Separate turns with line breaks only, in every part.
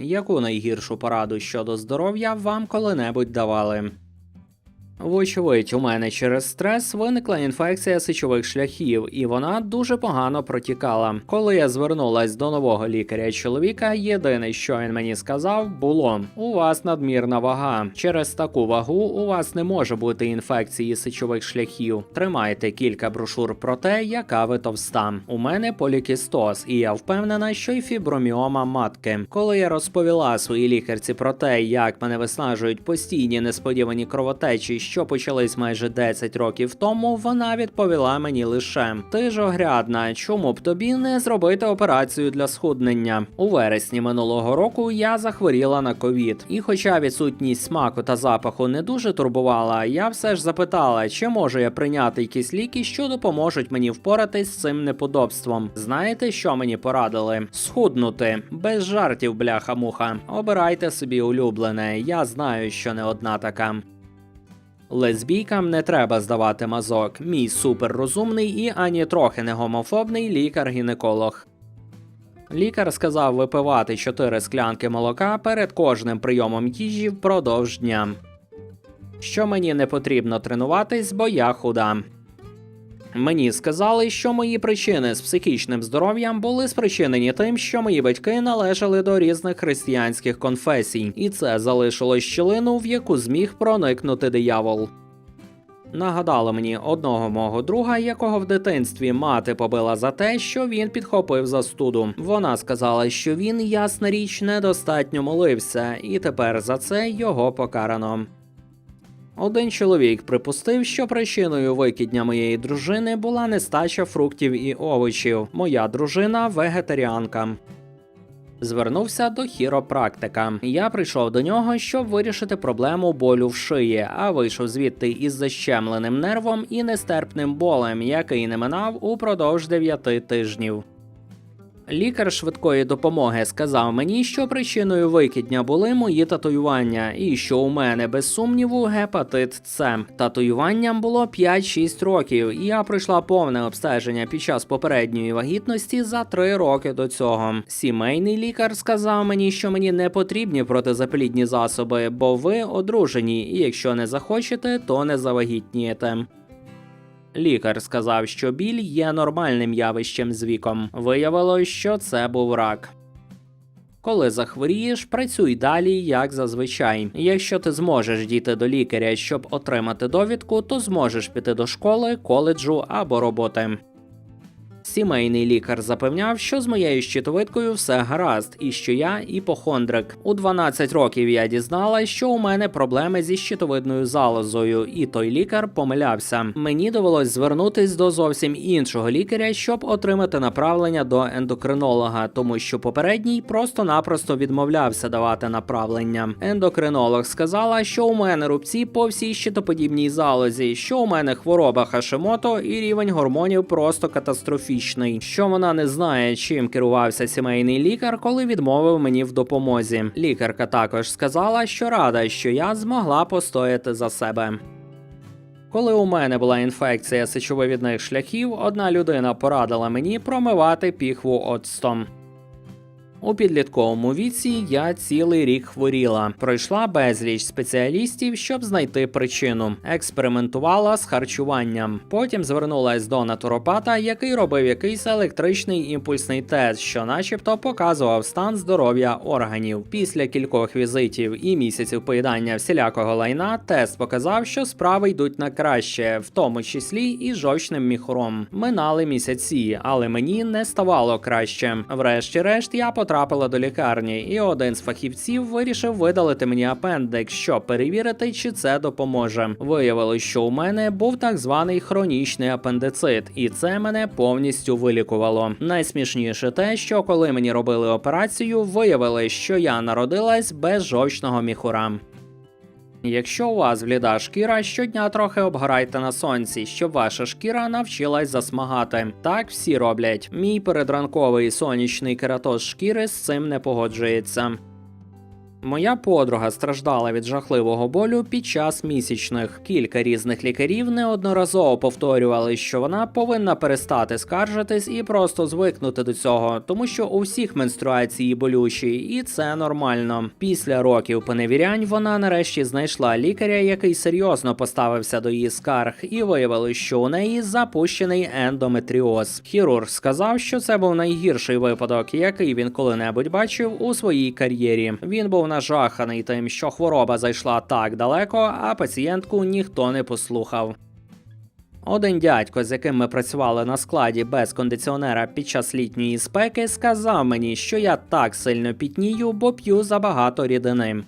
Яку найгіршу пораду щодо здоров'я вам коли-небудь давали? Вочевидь, у мене через стрес виникла інфекція сечових шляхів, і вона дуже погано протікала. Коли я звернулась до нового лікаря чоловіка, єдине, що він мені сказав, було: у вас надмірна вага. Через таку вагу у вас не може бути інфекції сечових шляхів. Тримайте кілька брошур про те, яка ви товста. У мене полікістоз, і я впевнена, що й фіброміома матки. Коли я розповіла своїй лікарці про те, як мене виснажують постійні несподівані кровотечі, що почались майже 10 років тому, вона відповіла мені лише: Ти ж огрядна, чому б тобі не зробити операцію для схуднення? У вересні минулого року я захворіла на ковід, і хоча відсутність смаку та запаху не дуже турбувала, я все ж запитала, чи можу я прийняти якісь ліки, що допоможуть мені впоратись з цим неподобством. Знаєте, що мені порадили? Схуднути без жартів, бляха-муха. Обирайте собі улюблене. Я знаю, що не одна така. Лесбійкам не треба здавати мазок. Мій суперрозумний і ані трохи не гомофобний лікар-гінеколог. Лікар сказав випивати 4 склянки молока перед кожним прийомом їжі впродовж дня. Що мені не потрібно тренуватись, бо я худа. Мені сказали, що мої причини з психічним здоров'ям були спричинені тим, що мої батьки належали до різних християнських конфесій, і це залишило щілину, в яку зміг проникнути диявол. Нагадало мені одного мого друга, якого в дитинстві мати побила за те, що він підхопив застуду. Вона сказала, що він, ясна річ, недостатньо молився, і тепер за це його покарано. Один чоловік припустив, що причиною викидня моєї дружини була нестача фруктів і овочів. Моя дружина вегетаріанка. Звернувся до хіропрактика. Я прийшов до нього, щоб вирішити проблему болю в шиї, а вийшов звідти із защемленим нервом і нестерпним болем, який не минав упродовж дев'яти тижнів. Лікар швидкої допомоги сказав мені, що причиною викидня були мої татуювання, і що у мене без сумніву гепатит С. Татуюванням було 5-6 років, і я пройшла повне обстеження під час попередньої вагітності за 3 роки до цього. Сімейний лікар сказав мені, що мені не потрібні протизаплідні засоби, бо ви одружені, і якщо не захочете, то не завагітнієте. Лікар сказав, що біль є нормальним явищем з віком. Виявилось, що це був рак. Коли захворієш, працюй далі, як зазвичай. Якщо ти зможеш дійти до лікаря, щоб отримати довідку, то зможеш піти до школи, коледжу або роботи. Сімейний лікар запевняв, що з моєю щитовидкою все гаразд, і що я іпохондрик. У 12 років я дізналась, що у мене проблеми зі щитовидною залозою, і той лікар помилявся. Мені довелось звернутись до зовсім іншого лікаря, щоб отримати направлення до ендокринолога, тому що попередній просто-напросто відмовлявся давати направлення. Ендокринолог сказала, що у мене рубці по всій щитоподібній залозі, що у мене хвороба Хашимото і рівень гормонів просто катастрофічний. Що вона не знає, чим керувався сімейний лікар, коли відмовив мені в допомозі. Лікарка також сказала, що рада, що я змогла постояти за себе. Коли у мене була інфекція сечовивідних шляхів, одна людина порадила мені промивати піхву оцтом. У підлітковому віці я цілий рік хворіла. Пройшла безліч спеціалістів, щоб знайти причину. Експериментувала з харчуванням. Потім звернулась до натуропата, який робив якийсь електричний імпульсний тест, що, начебто, показував стан здоров'я органів. Після кількох візитів і місяців поїдання всілякого лайна, тест показав, що справи йдуть на краще, в тому числі і жовчним міхуром. Минали місяці, але мені не ставало краще. Врешті-решт я потрапила до лікарні, і один з фахівців вирішив видалити мені апендикс, щоб перевірити, чи це допоможе. Виявилось, що у мене був так званий хронічний апендицит, і це мене повністю вилікувало. Найсмішніше те, що коли мені робили операцію, виявилось, що я народилась без жовчного міхура. Якщо у вас бліда шкіра, щодня трохи обгорайте на сонці, щоб ваша шкіра навчилась засмагати. Так всі роблять. Мій передранковий сонячний кератоз шкіри з цим не погоджується. Моя подруга страждала від жахливого болю під час місячних. Кілька різних лікарів неодноразово повторювали, що вона повинна перестати скаржитись і просто звикнути до цього, тому що у всіх менструації болючі, і це нормально. Після років поневірянь вона нарешті знайшла лікаря, який серйозно поставився до її скарг, і виявилось, що у неї запущений ендометріоз. Хірург сказав, що це був найгірший випадок, який він коли-небудь бачив у своїй кар'єрі. Він був нажаханий тим, що хвороба зайшла так далеко, а пацієнтку ніхто не послухав. Один дядько, з яким ми працювали на складі без кондиціонера під час літньої спеки, сказав мені, що я так сильно пітнію, бо п'ю забагато рідини.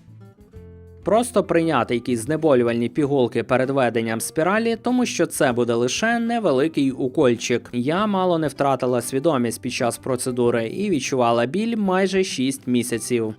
Просто прийняти якісь знеболювальні пігулки перед веденням спіралі, тому що це буде лише невеликий укольчик. Я мало не втратила свідомість під час процедури і відчувала біль майже 6 місяців.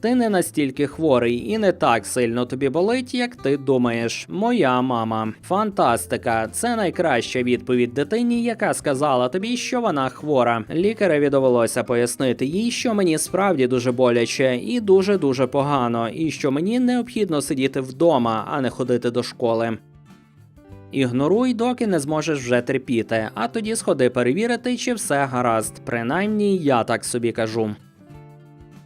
Ти не настільки хворий і не так сильно тобі болить, як ти думаєш. Моя мама. Фантастика! Це найкраща відповідь дитині, яка сказала тобі, що вона хвора. Лікареві довелося пояснити їй, що мені справді дуже боляче і дуже дуже погано, і що мені необхідно сидіти вдома, а не ходити до школи. Ігноруй, доки не зможеш вже терпіти, а тоді сходи перевірити, чи все гаразд. Принаймні, я так собі кажу.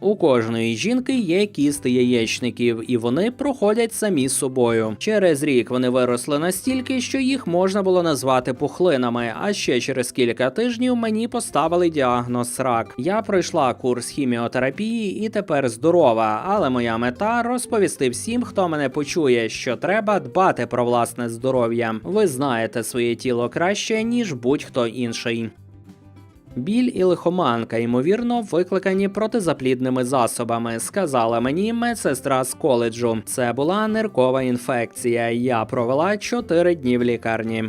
У кожної жінки є кісти яєчників, і вони проходять самі собою. Через рік вони виросли настільки, що їх можна було назвати пухлинами. А ще через кілька тижнів мені поставили діагноз рак. Я пройшла курс хіміотерапії і тепер здорова. Але моя мета розповісти всім, хто мене почує, що треба дбати про власне здоров'я. Ви знаєте своє тіло краще ніж будь-хто інший. Біль і лихоманка, ймовірно, викликані протизаплідними засобами, сказала мені медсестра з коледжу. Це була ниркова інфекція. Я провела 4 дні в лікарні.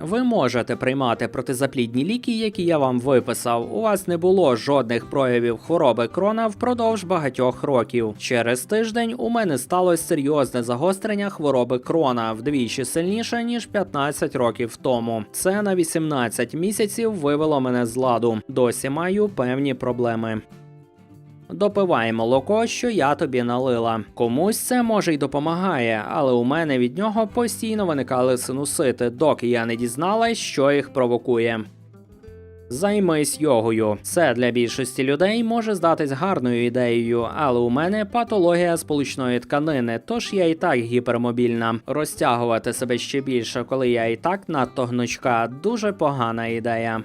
Ви можете приймати протизаплідні ліки, які я вам виписав. У вас не було жодних проявів хвороби крона впродовж багатьох років. Через тиждень у мене сталося серйозне загострення хвороби крона вдвічі сильніше ніж 15 років тому. Це на 18 місяців вивело мене з ладу. Досі маю певні проблеми. Допивай молоко, що я тобі налила. Комусь це може й допомагає, але у мене від нього постійно виникали синусити, доки я не дізналась, що їх провокує. Займись йогою. Це для більшості людей може здатись гарною ідеєю, але у мене патологія сполучної тканини, тож я і так гіпермобільна. Розтягувати себе ще більше, коли я і так надто гнучка, дуже погана ідея.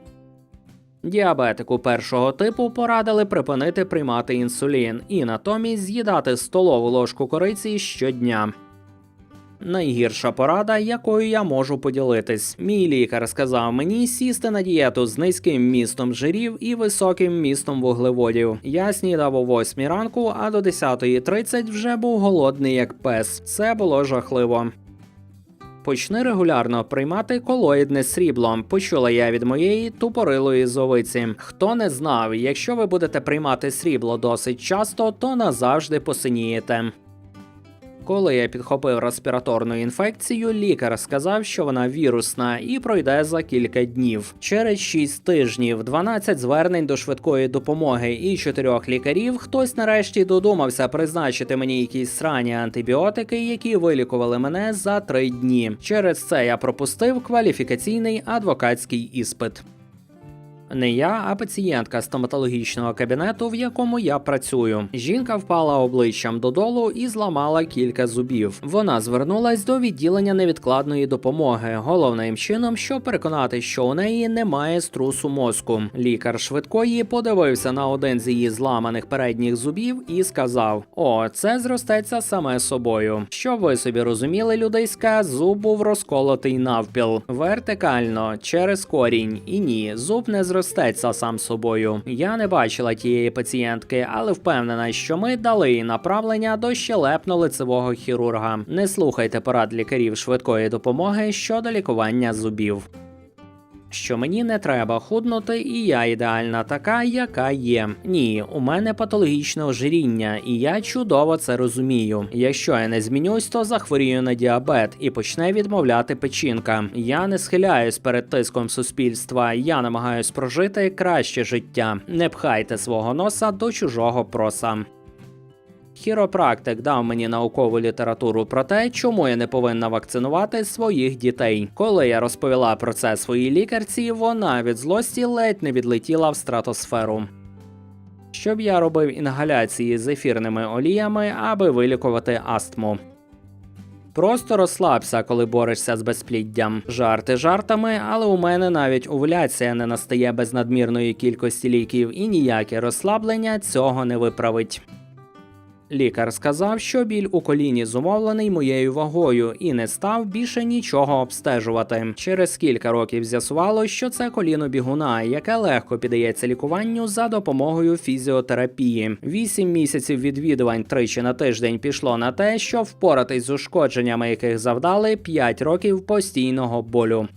Діабетику першого типу порадили припинити приймати інсулін і натомість з'їдати столову ложку кориці щодня. Найгірша порада, якою я можу поділитись. Мій лікар сказав мені сісти на дієту з низьким містом жирів і високим містом вуглеводів. Я снідав о 8 ранку, а до 10.30 вже був голодний як пес. Це було жахливо. Почни регулярно приймати колоїдне срібло. Почула я від моєї тупорилої зовиці. Хто не знав, якщо ви будете приймати срібло досить часто, то назавжди посинієте. Коли я підхопив респіраторну інфекцію, лікар сказав, що вона вірусна і пройде за кілька днів. Через 6 тижнів, 12 звернень до швидкої допомоги і 4 лікарів, хтось нарешті додумався призначити мені якісь срані антибіотики, які вилікували мене за 3 дні. Через це я пропустив кваліфікаційний адвокатський іспит. Не я, а пацієнтка стоматологічного кабінету, в якому я працюю. Жінка впала обличчям додолу і зламала кілька зубів. Вона звернулась до відділення невідкладної допомоги, головним чином, щоб переконати, що у неї немає струсу мозку. Лікар швидкої подивився на один з її зламаних передніх зубів і сказав: О, це зростеться саме собою. Щоб ви собі розуміли, людейська зуб був розколотий навпіл вертикально через корінь. І ні, зуб не зростеться сам собою. Я не бачила тієї пацієнтки, але впевнена, що ми дали їй направлення до щелепно-лицевого хірурга. Не слухайте порад лікарів швидкої допомоги щодо лікування зубів. Що мені не треба худнути, і я ідеальна така, яка є. Ні, у мене патологічне ожиріння, і я чудово це розумію. Якщо я не змінюсь, то захворію на діабет і почне відмовляти печінка. Я не схиляюсь перед тиском суспільства. Я намагаюсь прожити краще життя. Не пхайте свого носа до чужого проса. Хіропрактик дав мені наукову літературу про те, чому я не повинна вакцинувати своїх дітей. Коли я розповіла про це своїй лікарці, вона від злості ледь не відлетіла в стратосферу. Щоб я робив інгаляції з ефірними оліями, аби вилікувати астму. Просто розслабся, коли борешся з безпліддям. Жарти жартами, але у мене навіть овуляція не настає без надмірної кількості ліків, і ніяке розслаблення цього не виправить. Лікар сказав, що біль у коліні зумовлений моєю вагою і не став більше нічого обстежувати. Через кілька років з'ясувало, що це коліно бігуна, яке легко піддається лікуванню за допомогою фізіотерапії. Вісім місяців відвідувань тричі на тиждень пішло на те, щоб впоратись з ушкодженнями, яких завдали 5 років постійного болю.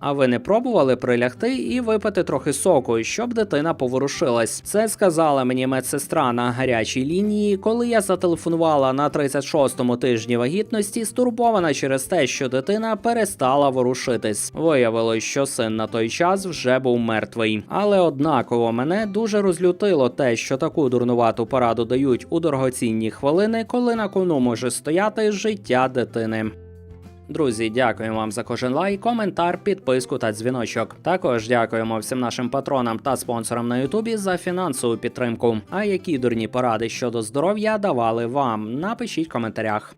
А ви не пробували прилягти і випити трохи соку, щоб дитина поворушилась? Це сказала мені медсестра на гарячій лінії, коли я зателефонувала на 36-му тижні вагітності, стурбована через те, що дитина перестала ворушитись. Виявилось, що син на той час вже був мертвий. Але однаково мене дуже розлютило те, що таку дурнувату пораду дають у дорогоцінні хвилини, коли на кону може стояти життя дитини. Друзі, дякуємо вам за кожен лайк, коментар, підписку та дзвіночок. Також дякуємо всім нашим патронам та спонсорам на Ютубі за фінансову підтримку. А які дурні поради щодо здоров'я давали вам? Напишіть в коментарях.